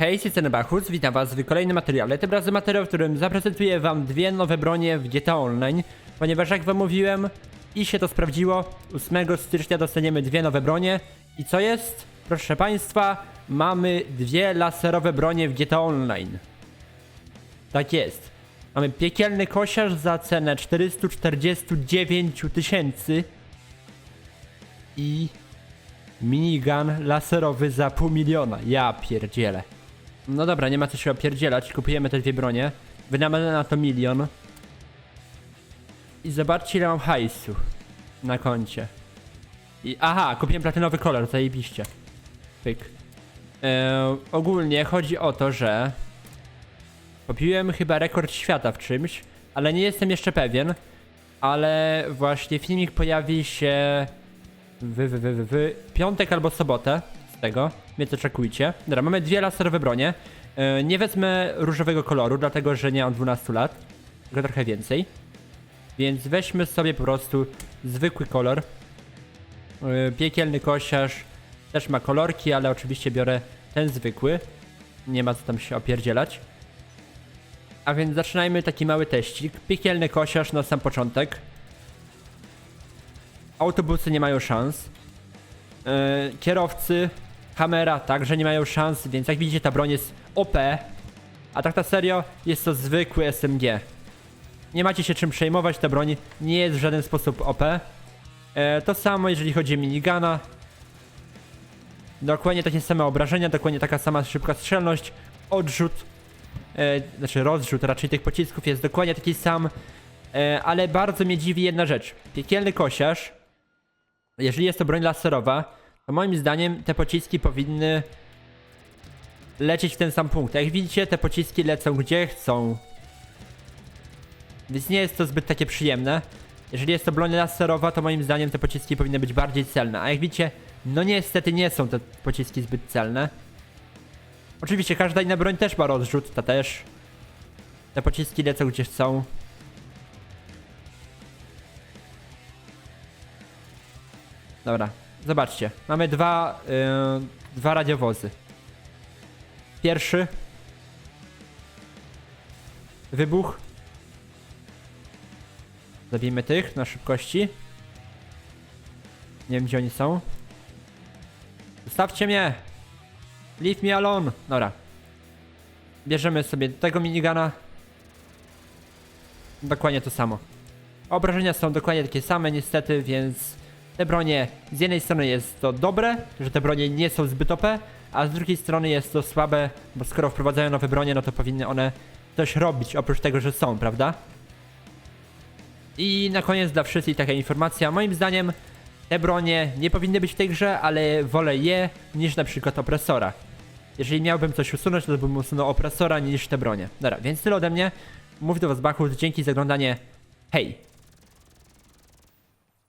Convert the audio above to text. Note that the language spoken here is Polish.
Hej, jestem Bachus, witam was w kolejnym materiale. Tym razem materiał, w którym zaprezentuję wam dwie nowe bronie w GTA Online, ponieważ jak wam mówiłem i się to sprawdziło, 8 stycznia dostaniemy dwie nowe bronie. I co jest? Proszę państwa, mamy dwie laserowe bronie w GTA Online. Tak jest. Mamy piekielny kosiarz za cenę 449 tysięcy i minigun laserowy za pół miliona. Ja pierdzielę. No dobra, nie ma co się opierdzielać. Kupujemy te dwie bronie. Wydamy na to milion. I zobaczcie ile mam hajsu na koncie. I aha, kupiłem platynowy kolor, zajebiście. Pyk. Eee, ogólnie chodzi o to, że popiłem chyba rekord świata w czymś, ale nie jestem jeszcze pewien. Ale właśnie filmik pojawi się w, w, w, w, w piątek albo sobotę tego, więc oczekujcie. Dobra, mamy dwie laserowe bronie. Yy, nie wezmę różowego koloru, dlatego że nie mam 12 lat, tylko trochę więcej. Więc weźmy sobie po prostu zwykły kolor. Yy, piekielny kosiarz też ma kolorki, ale oczywiście biorę ten zwykły. Nie ma co tam się opierdzielać. A więc zaczynajmy taki mały teścik. Piekielny kosiarz na sam początek. Autobusy nie mają szans. Yy, kierowcy, kamera także nie mają szans, więc jak widzicie ta broń jest OP. A tak na serio jest to zwykły SMG. Nie macie się czym przejmować, ta broń nie jest w żaden sposób OP. E, to samo jeżeli chodzi o minigana. Dokładnie takie same obrażenia, dokładnie taka sama szybka strzelność, odrzut, e, znaczy rozrzut raczej tych pocisków jest dokładnie taki sam. E, ale bardzo mnie dziwi jedna rzecz. Piekielny kosiarz, jeżeli jest to broń laserowa, to moim zdaniem te pociski powinny lecieć w ten sam punkt. Jak widzicie, te pociski lecą gdzie chcą. Więc nie jest to zbyt takie przyjemne. Jeżeli jest to broń laserowa, to moim zdaniem te pociski powinny być bardziej celne. A jak widzicie, no niestety nie są te pociski zbyt celne. Oczywiście każda inna broń też ma rozrzut, ta też. Te pociski lecą gdzie chcą. Dobra, zobaczcie. Mamy dwa, yy, dwa radiowozy. Pierwszy. Wybuch. Zabijmy tych na szybkości. Nie wiem gdzie oni są. Zostawcie mnie! Leave me alone! Dobra. Bierzemy sobie tego minigana. Dokładnie to samo. Obrażenia są dokładnie takie same niestety, więc te bronie z jednej strony jest to dobre, że te bronie nie są zbyt OP, a z drugiej strony jest to słabe, bo skoro wprowadzają nowe bronie, no to powinny one coś robić oprócz tego, że są, prawda? I na koniec dla wszystkich taka informacja, moim zdaniem te bronie nie powinny być w tej grze, ale wolę je niż na przykład opresora. Jeżeli miałbym coś usunąć, to bym usunął opresora niż te bronie. Dobra, więc tyle ode mnie. Mów do was Bachus, dzięki za oglądanie. Hej!